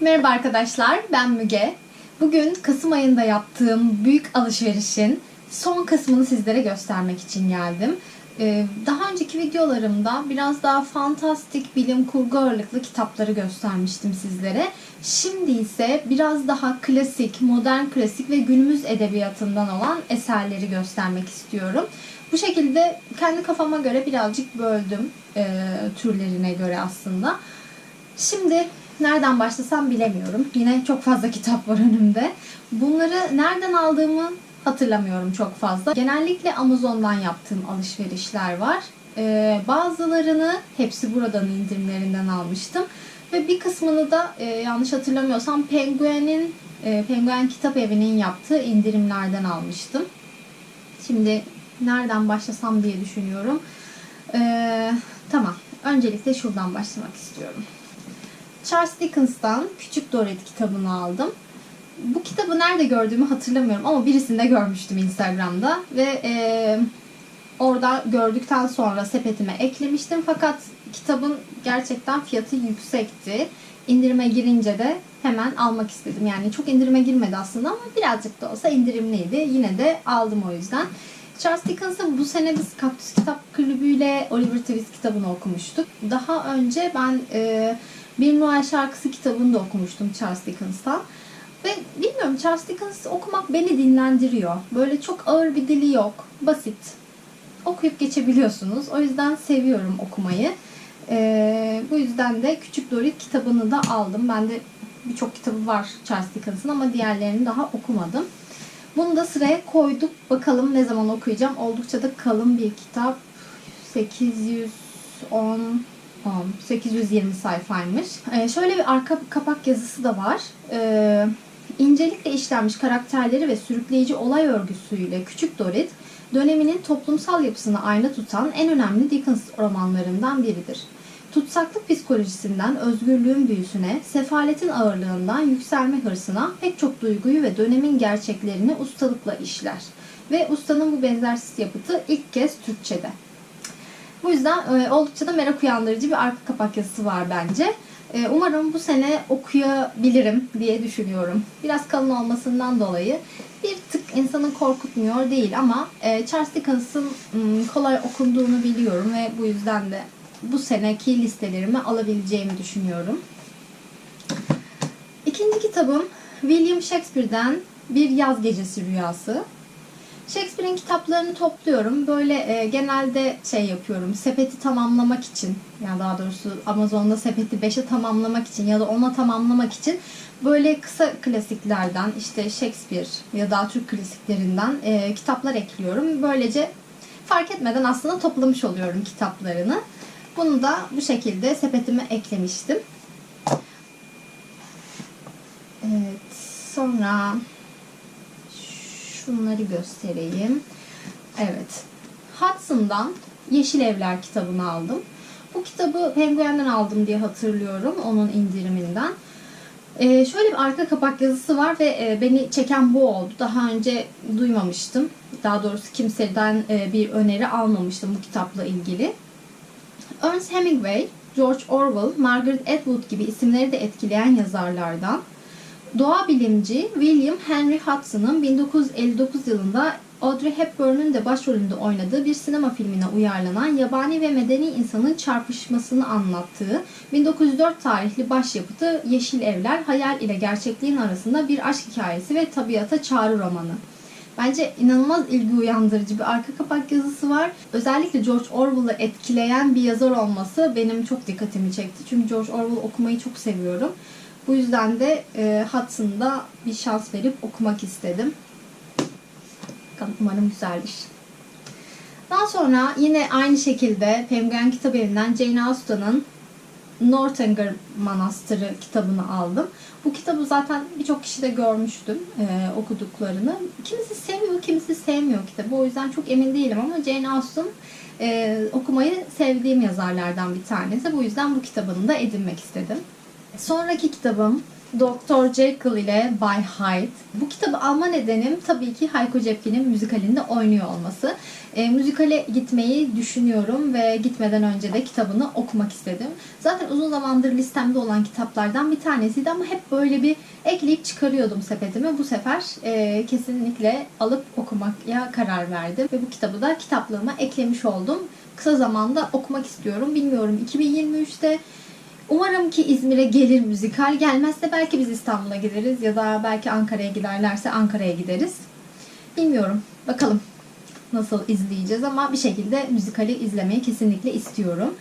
Merhaba arkadaşlar, ben Müge. Bugün Kasım ayında yaptığım büyük alışverişin son kısmını sizlere göstermek için geldim. Ee, Daha önceki videolarımda biraz daha fantastik bilim kurgu ağırlıklı kitapları göstermiştim sizlere. Şimdi ise biraz daha klasik, modern klasik ve günümüz edebiyatından olan eserleri göstermek istiyorum. Bu şekilde kendi kafama göre birazcık böldüm e, türlerine göre aslında. Şimdi nereden başlasam bilemiyorum. Yine çok fazla kitap var önümde. Bunları nereden aldığımı hatırlamıyorum çok fazla. Genellikle Amazon'dan yaptığım alışverişler var. Ee, bazılarını hepsi buradan indirimlerinden almıştım. Ve bir kısmını da e, yanlış hatırlamıyorsam Penguin'in e, Penguin Kitap Evi'nin yaptığı indirimlerden almıştım. Şimdi nereden başlasam diye düşünüyorum. Ee, tamam. Öncelikle şuradan başlamak istiyorum. Charles Dickens'tan Küçük Dorrit kitabını aldım. Bu kitabı nerede gördüğümü hatırlamıyorum ama birisinde görmüştüm Instagram'da ve e, orada gördükten sonra sepetime eklemiştim fakat kitabın gerçekten fiyatı yüksekti. İndirime girince de hemen almak istedim. Yani çok indirime girmedi aslında ama birazcık da olsa indirimliydi. Yine de aldım o yüzden. Charles Dickens'ın bu sene biz Kaktüs Kitap Kulübü ile Oliver Twist kitabını okumuştuk. Daha önce ben e, Bir Noel Şarkısı kitabını da okumuştum Charles Dickens'tan. Ve bilmiyorum Charles Dickens okumak beni dinlendiriyor. Böyle çok ağır bir dili yok. Basit. Okuyup geçebiliyorsunuz. O yüzden seviyorum okumayı. Ee, bu yüzden de Küçük Dorit kitabını da aldım. Bende birçok kitabı var Charles Dickens'ın ama diğerlerini daha okumadım. Bunu da sıraya koyduk. Bakalım ne zaman okuyacağım. Oldukça da kalın bir kitap. 810 10, 820 sayfaymış. Ee, şöyle bir arka kapak yazısı da var. Ee, incelikle işlenmiş karakterleri ve sürükleyici olay örgüsüyle Küçük Dorit, döneminin toplumsal yapısını ayna tutan en önemli Dickens romanlarından biridir. Tutsaklık psikolojisinden özgürlüğün büyüsüne, sefaletin ağırlığından yükselme hırsına pek çok duyguyu ve dönemin gerçeklerini ustalıkla işler. Ve ustanın bu benzersiz yapıtı ilk kez Türkçe'de. Bu yüzden e, oldukça da merak uyandırıcı bir arka kapak yazısı var bence. E, umarım bu sene okuyabilirim diye düşünüyorum. Biraz kalın olmasından dolayı bir tık insanı korkutmuyor değil ama e, Charles Dickens'ın kolay okunduğunu biliyorum ve bu yüzden de bu seneki listelerimi alabileceğimi düşünüyorum. İkinci kitabım William Shakespeare'den Bir Yaz Gecesi Rüyası. Shakespeare'in kitaplarını topluyorum. Böyle e, genelde şey yapıyorum. Sepeti tamamlamak için, yani daha doğrusu Amazon'da sepeti 5'e tamamlamak için ya da 10'a tamamlamak için böyle kısa klasiklerden işte Shakespeare ya da Türk klasiklerinden e, kitaplar ekliyorum. Böylece fark etmeden aslında toplamış oluyorum kitaplarını. Bunu da bu şekilde sepetime eklemiştim. Evet, sonra şunları göstereyim. Evet. Hudson'dan Yeşil Evler kitabını aldım. Bu kitabı Penguin'den aldım diye hatırlıyorum. Onun indiriminden. Ee, şöyle bir arka kapak yazısı var ve e, beni çeken bu oldu. Daha önce duymamıştım. Daha doğrusu kimseden e, bir öneri almamıştım bu kitapla ilgili. Ernest Hemingway, George Orwell, Margaret Atwood gibi isimleri de etkileyen yazarlardan. Doğa bilimci William Henry Hudson'ın 1959 yılında Audrey Hepburn'un de başrolünde oynadığı bir sinema filmine uyarlanan yabani ve medeni insanın çarpışmasını anlattığı 1904 tarihli başyapıtı Yeşil Evler, hayal ile gerçekliğin arasında bir aşk hikayesi ve tabiata çağrı romanı. Bence inanılmaz ilgi uyandırıcı bir arka kapak yazısı var. Özellikle George Orwell'ı etkileyen bir yazar olması benim çok dikkatimi çekti. Çünkü George Orwell okumayı çok seviyorum. Bu yüzden de e, Hudson'da bir şans verip okumak istedim. Umarım güzeldir. Daha sonra yine aynı şekilde Penguin Kitap Evi'nden Jane Austen'ın Northanger Manastırı kitabını aldım. Bu kitabı zaten birçok kişi de görmüştüm e, okuduklarını. Kimisi seviyor, kimisi sevmiyor kitabı. O yüzden çok emin değilim ama Jane Austen e, okumayı sevdiğim yazarlardan bir tanesi. Bu yüzden bu kitabını da edinmek istedim. Sonraki kitabım Dr. Jekyll ile By Hyde. Bu kitabı alma nedenim tabii ki Hayko Cepkin'in müzikalinde oynuyor olması. E, müzikale gitmeyi düşünüyorum ve gitmeden önce de kitabını okumak istedim. Zaten uzun zamandır listemde olan kitaplardan bir tanesiydi ama hep böyle bir ekleyip çıkarıyordum sepetime. Bu sefer e, kesinlikle alıp okumaya karar verdim ve bu kitabı da kitaplığıma eklemiş oldum. Kısa zamanda okumak istiyorum. Bilmiyorum 2023'te Umarım ki İzmir'e gelir müzikal. Gelmezse belki biz İstanbul'a gideriz ya da belki Ankara'ya giderlerse Ankara'ya gideriz. Bilmiyorum. Bakalım nasıl izleyeceğiz ama bir şekilde müzikali izlemeyi kesinlikle istiyorum.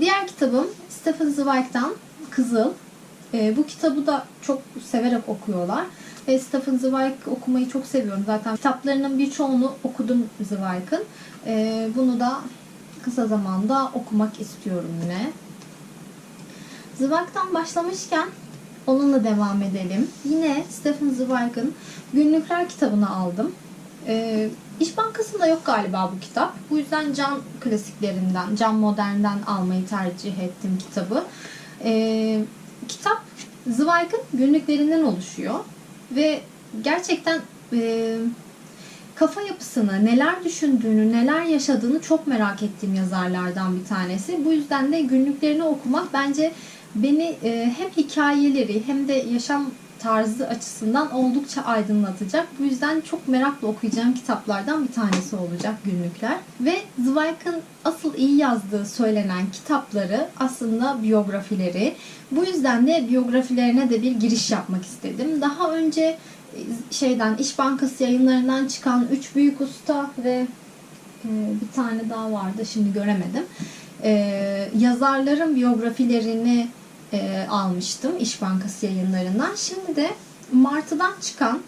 Diğer kitabım Stephen Zweig'dan Kızıl. E, bu kitabı da çok severek okuyorlar. Ve Stephen Zweig okumayı çok seviyorum. Zaten kitaplarının birçoğunu okudum Zweig'ın. E, bunu da kısa zamanda okumak istiyorum yine. Zweig'dan başlamışken onunla devam edelim. Yine Stephen Zweig'ın Günlükler kitabını aldım. Ee, İş Bankası'nda yok galiba bu kitap. Bu yüzden Can klasiklerinden, Can Modern'den almayı tercih ettim kitabı. Ee, kitap Zweig'ın günlüklerinden oluşuyor. Ve gerçekten e, kafa yapısını, neler düşündüğünü, neler yaşadığını çok merak ettiğim yazarlardan bir tanesi. Bu yüzden de günlüklerini okumak bence beni e, hem hikayeleri hem de yaşam tarzı açısından oldukça aydınlatacak. Bu yüzden çok merakla okuyacağım kitaplardan bir tanesi olacak günlükler. Ve Zweig'ın asıl iyi yazdığı söylenen kitapları aslında biyografileri. Bu yüzden de biyografilerine de bir giriş yapmak istedim. Daha önce e, şeyden İş Bankası yayınlarından çıkan Üç Büyük Usta ve e, bir tane daha vardı şimdi göremedim. E, yazarların biyografilerini e, almıştım İş Bankası yayınlarından. Şimdi de Martı'dan çıkan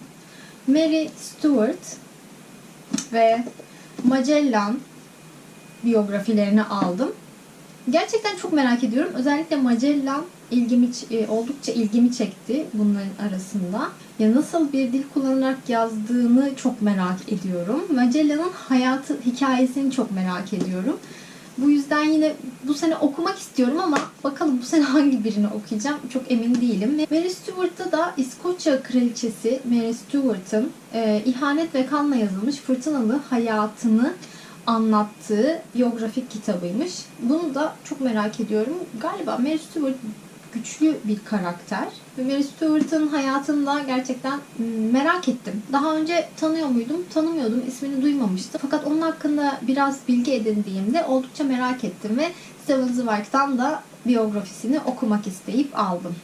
Mary Stuart ve Magellan biyografilerini aldım. Gerçekten çok merak ediyorum. Özellikle Magellan ilgimi e, oldukça ilgimi çekti bunların arasında. Ya nasıl bir dil kullanarak yazdığını çok merak ediyorum. Magellan'ın hayatı hikayesini çok merak ediyorum. Bu yüzden yine bu sene okumak istiyorum ama bakalım bu sene hangi birini okuyacağım çok emin değilim. Mary Stuart'ta da İskoçya Kraliçesi Mary Stuart'ın e, ihanet ve kanla yazılmış fırtınalı hayatını anlattığı biyografik kitabıymış. Bunu da çok merak ediyorum. Galiba Mary Stuart güçlü bir karakter. Mary Stuart'ın hayatında gerçekten merak ettim. Daha önce tanıyor muydum? Tanımıyordum. İsmini duymamıştım. Fakat onun hakkında biraz bilgi edindiğimde oldukça merak ettim ve Steven Zweig'dan da biyografisini okumak isteyip aldım.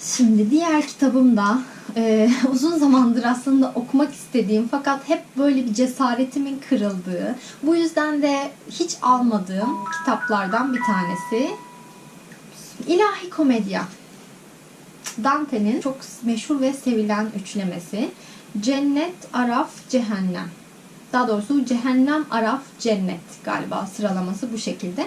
Şimdi diğer kitabım da e, uzun zamandır aslında okumak istediğim fakat hep böyle bir cesaretimin kırıldığı, bu yüzden de hiç almadığım kitaplardan bir tanesi. İlahi Komedya. Dante'nin çok meşhur ve sevilen üçlemesi. Cennet, Araf, Cehennem. Daha doğrusu Cehennem, Araf, Cennet galiba sıralaması bu şekilde.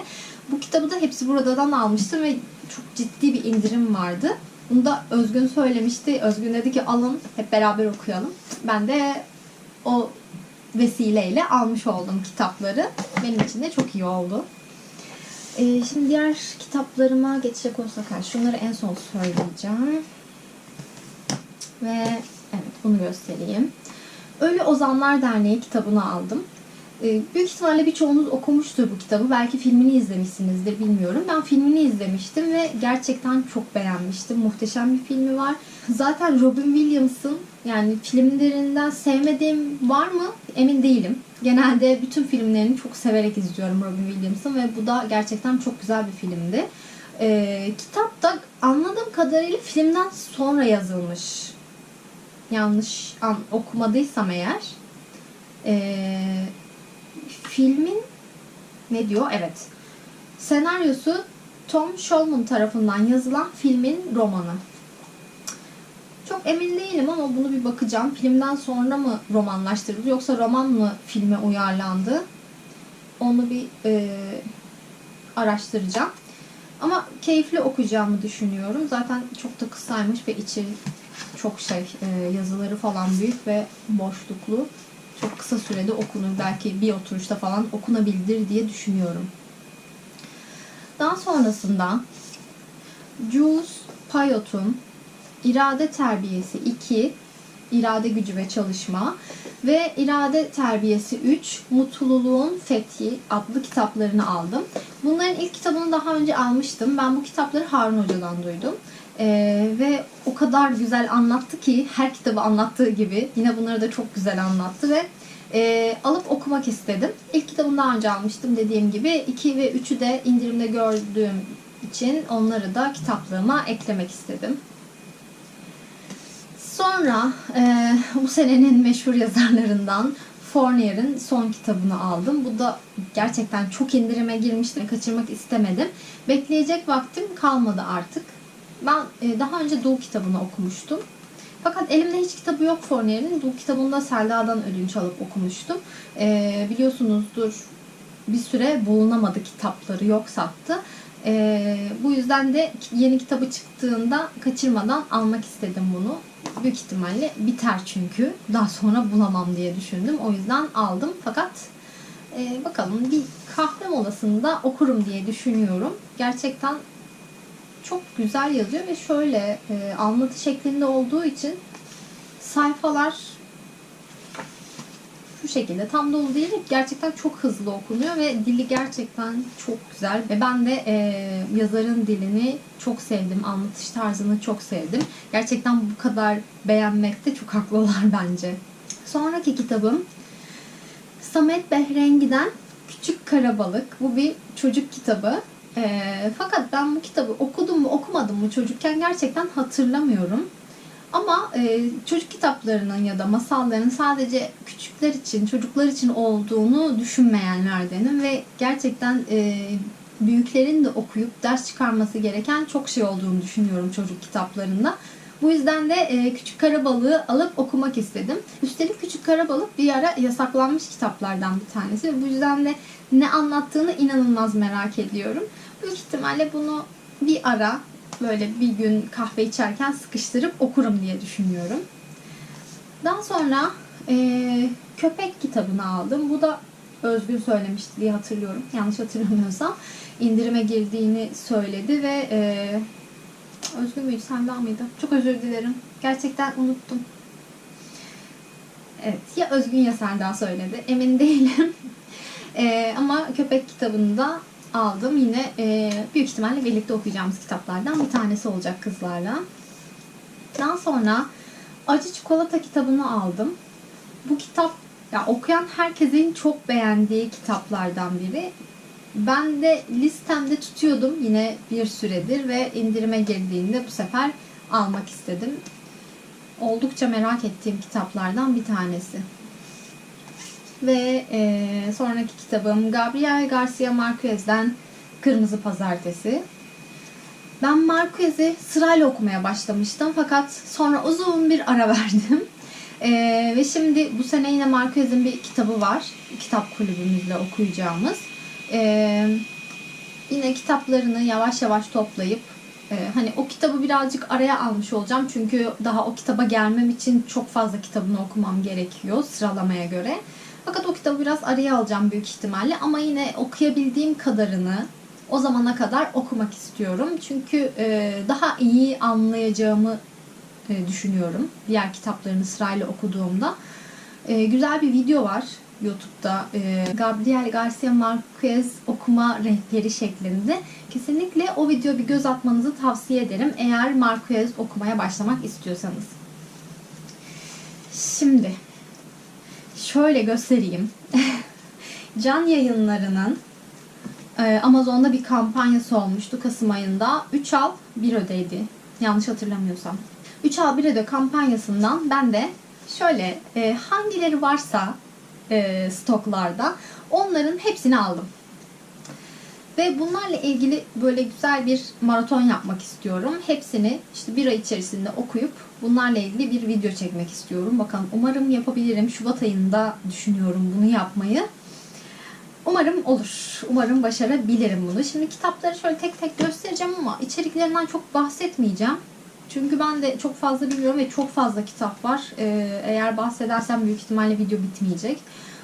Bu kitabı da hepsi buradan almıştım ve çok ciddi bir indirim vardı. Bunu da Özgün söylemişti. Özgün dedi ki alın hep beraber okuyalım. Ben de o vesileyle almış oldum kitapları. Benim için de çok iyi oldu. Ee, şimdi diğer kitaplarıma geçecek olsak şunları en son söyleyeceğim. Ve evet bunu göstereyim. Ölü Ozanlar Derneği kitabını aldım. Ee, büyük ihtimalle birçoğunuz okumuştur bu kitabı. Belki filmini izlemişsinizdir bilmiyorum. Ben filmini izlemiştim ve gerçekten çok beğenmiştim. Muhteşem bir filmi var. Zaten Robin Williams'ın yani filmlerinden sevmediğim var mı emin değilim. Genelde bütün filmlerini çok severek izliyorum Robin Williams'ın ve bu da gerçekten çok güzel bir filmdi. Ee, kitap da anladığım kadarıyla filmden sonra yazılmış. Yanlış an, okumadıysam eğer. Ee, filmin ne diyor? Evet. Senaryosu Tom Shulman tarafından yazılan filmin romanı. Çok emin değilim ama bunu bir bakacağım. Filmden sonra mı romanlaştırıldı yoksa roman mı filme uyarlandı? Onu bir e, araştıracağım. Ama keyifli okuyacağımı düşünüyorum. Zaten çok da kısaymış ve içi çok şey e, yazıları falan büyük ve boşluklu. Çok kısa sürede okunur. Belki bir oturuşta falan okunabilir diye düşünüyorum. Daha sonrasında Jules Payot'un İrade Terbiyesi 2, İrade Gücü ve Çalışma ve İrade Terbiyesi 3, Mutluluğun Fethi adlı kitaplarını aldım. Bunların ilk kitabını daha önce almıştım. Ben bu kitapları Harun Hoca'dan duydum. Ee, ve o kadar güzel anlattı ki her kitabı anlattığı gibi yine bunları da çok güzel anlattı ve e, alıp okumak istedim. İlk kitabını daha önce almıştım dediğim gibi. 2 ve 3'ü de indirimde gördüğüm için onları da kitaplığıma eklemek istedim. Sonra e, bu senenin meşhur yazarlarından Fournier'in son kitabını aldım. Bu da gerçekten çok indirime girmişti. Kaçırmak istemedim. Bekleyecek vaktim kalmadı artık. Ben e, daha önce Doğu kitabını okumuştum. Fakat elimde hiç kitabı yok Fournier'in. Bu kitabında Selda'dan ödünç alıp okumuştum. E, biliyorsunuzdur bir süre bulunamadı kitapları yok sattı. E, bu yüzden de yeni kitabı çıktığında kaçırmadan almak istedim bunu. Büyük ihtimalle biter çünkü. Daha sonra bulamam diye düşündüm. O yüzden aldım. Fakat e, bakalım bir kahve molasında okurum diye düşünüyorum. Gerçekten çok güzel yazıyor ve şöyle e, anlatı şeklinde olduğu için sayfalar şekilde. Tam dolu değil gerçekten çok hızlı okunuyor ve dili gerçekten çok güzel. Ve ben de e, yazarın dilini çok sevdim anlatış tarzını çok sevdim. Gerçekten bu kadar beğenmekte çok haklılar bence. Sonraki kitabım Samet Behrengi'den Küçük Karabalık. Bu bir çocuk kitabı. E, fakat ben bu kitabı okudum mu okumadım mı çocukken gerçekten hatırlamıyorum ama e, çocuk kitaplarının ya da masalların sadece küçükler için, çocuklar için olduğunu düşünmeyenlerdenim ve gerçekten e, büyüklerin de okuyup ders çıkarması gereken çok şey olduğunu düşünüyorum çocuk kitaplarında. Bu yüzden de e, Küçük Karabalığı alıp okumak istedim. Üstelik Küçük Karabalık bir ara yasaklanmış kitaplardan bir tanesi ve bu yüzden de ne anlattığını inanılmaz merak ediyorum. Büyük ihtimalle bunu bir ara böyle bir gün kahve içerken sıkıştırıp okurum diye düşünüyorum. Daha sonra e, köpek kitabını aldım. Bu da Özgür söylemişti diye hatırlıyorum. Yanlış hatırlamıyorsam. indirime girdiğini söyledi ve e, Özgür müydü? Senden mıydı? Çok özür dilerim. Gerçekten unuttum. Evet. Ya Özgün ya Selda söyledi. Emin değilim. e, ama köpek kitabını da aldım. Yine e, büyük ihtimalle birlikte okuyacağımız kitaplardan bir tanesi olacak kızlarla. Daha sonra Acı Çikolata kitabını aldım. Bu kitap ya okuyan herkesin çok beğendiği kitaplardan biri. Ben de listemde tutuyordum yine bir süredir ve indirime girdiğinde bu sefer almak istedim. Oldukça merak ettiğim kitaplardan bir tanesi. Ve e, sonraki kitabım Gabriel Garcia Marquez'den Kırmızı Pazartesi. Ben Marquez'i sırayla okumaya başlamıştım fakat sonra uzun bir ara verdim. E, ve şimdi bu sene yine Marquez'in bir kitabı var. Kitap kulübümüzle okuyacağımız. E, yine kitaplarını yavaş yavaş toplayıp e, hani o kitabı birazcık araya almış olacağım. Çünkü daha o kitaba gelmem için çok fazla kitabını okumam gerekiyor sıralamaya göre. Fakat o kitabı biraz araya alacağım büyük ihtimalle ama yine okuyabildiğim kadarını o zamana kadar okumak istiyorum. Çünkü e, daha iyi anlayacağımı e, düşünüyorum diğer kitaplarını sırayla okuduğumda. E, güzel bir video var YouTube'da Gabriel Garcia Marquez okuma rehberi şeklinde. Kesinlikle o video bir göz atmanızı tavsiye ederim eğer Marquez okumaya başlamak istiyorsanız. Şimdi şöyle göstereyim. Can yayınlarının e, Amazon'da bir kampanyası olmuştu Kasım ayında. 3 al 1 ödeydi. Yanlış hatırlamıyorsam. 3 al 1 öde kampanyasından ben de şöyle e, hangileri varsa e, stoklarda onların hepsini aldım. Ve bunlarla ilgili böyle güzel bir maraton yapmak istiyorum. Hepsini işte bir ay içerisinde okuyup bunlarla ilgili bir video çekmek istiyorum. Bakalım umarım yapabilirim. Şubat ayında düşünüyorum bunu yapmayı. Umarım olur. Umarım başarabilirim bunu. Şimdi kitapları şöyle tek tek göstereceğim ama içeriklerinden çok bahsetmeyeceğim. Çünkü ben de çok fazla bilmiyorum ve çok fazla kitap var. Ee, eğer bahsedersem büyük ihtimalle video bitmeyecek.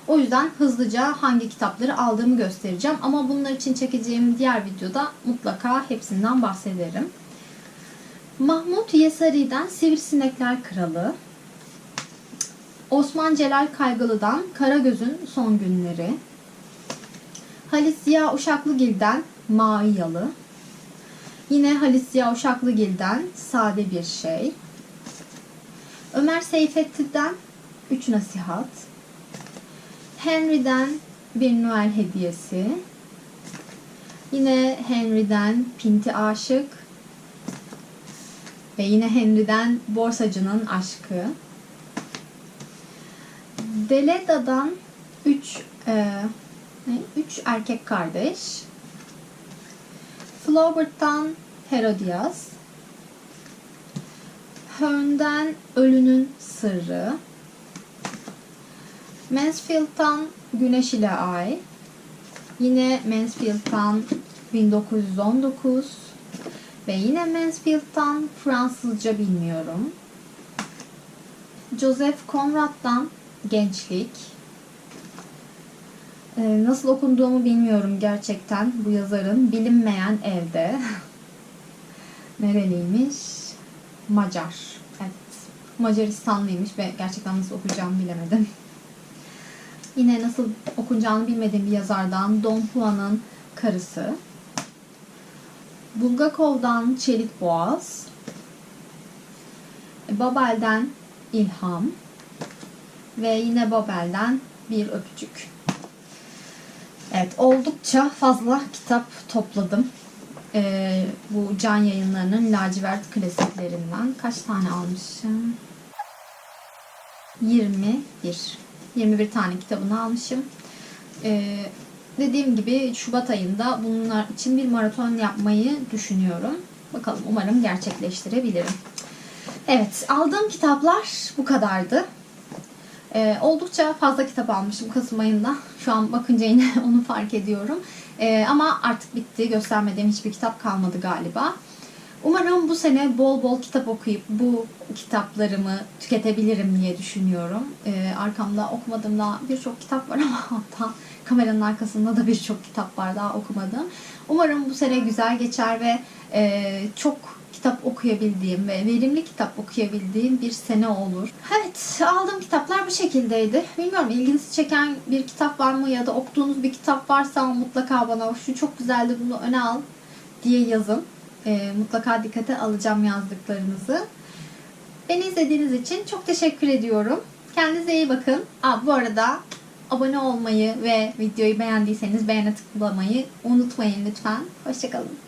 O yüzden hızlıca hangi kitapları aldığımı göstereceğim. Ama bunlar için çekeceğim diğer videoda mutlaka hepsinden bahsederim. Mahmut Yesari'den Sivrisinekler Kralı. Osman Celal Kaygılı'dan Karagöz'ün Son Günleri. Halis Ziya Uşaklıgil'den Mavi Yalı. Yine Halis Ziya Uşaklıgil'den Sade Bir Şey. Ömer Seyfettin'den Üç Nasihat. Henry'den Bir Noel Hediyesi. Yine Henry'den Pinti Aşık. Ve yine Henry'den Borsacının Aşkı. Deleda'dan 3 3 erkek kardeş. Flaubert'tan Herodias. Hearn'den Ölünün Sırrı. Mansfield'dan Güneş ile Ay. Yine Mansfield'dan 1919. Ve yine Mansfield'dan Fransızca bilmiyorum. Joseph Conrad'dan Gençlik. Ee, nasıl okunduğumu bilmiyorum gerçekten bu yazarın. Bilinmeyen evde. Nereliymiş? Macar. Evet. Macaristanlıymış ve gerçekten nasıl okuyacağımı bilemedim. Yine nasıl okunacağını bilmediğim bir yazardan Don Juan'ın karısı. Bulgakov'dan Çelik Boğaz. Babel'den İlham. Ve yine Babel'den bir öpücük. Evet oldukça fazla kitap topladım. Ee, bu can yayınlarının lacivert klasiklerinden. Kaç tane almışım? 21. 21 tane kitabını almışım. Ee, dediğim gibi Şubat ayında bunlar için bir maraton yapmayı düşünüyorum. Bakalım umarım gerçekleştirebilirim. Evet aldığım kitaplar bu kadardı. Ee, oldukça fazla kitap almışım Kasım ayında. Şu an bakınca yine onu fark ediyorum. Ee, ama artık bitti. Göstermediğim hiçbir kitap kalmadı galiba. Umarım bu sene bol bol kitap okuyup bu kitaplarımı tüketebilirim diye düşünüyorum. Ee, arkamda okumadığım daha birçok kitap var ama hatta kameranın arkasında da birçok kitap var daha okumadığım. Umarım bu sene güzel geçer ve e, çok kitap okuyabildiğim ve verimli kitap okuyabildiğim bir sene olur. Evet, aldığım kitaplar bu şekildeydi. Bilmiyorum ilginizi çeken bir kitap var mı ya da okuduğunuz bir kitap varsa mutlaka bana şu çok güzeldi bunu öne al diye yazın. Ee, mutlaka dikkate alacağım yazdıklarınızı. Beni izlediğiniz için çok teşekkür ediyorum. Kendinize iyi bakın. Aa, bu arada abone olmayı ve videoyu beğendiyseniz beğene tıklamayı unutmayın lütfen. Hoşçakalın.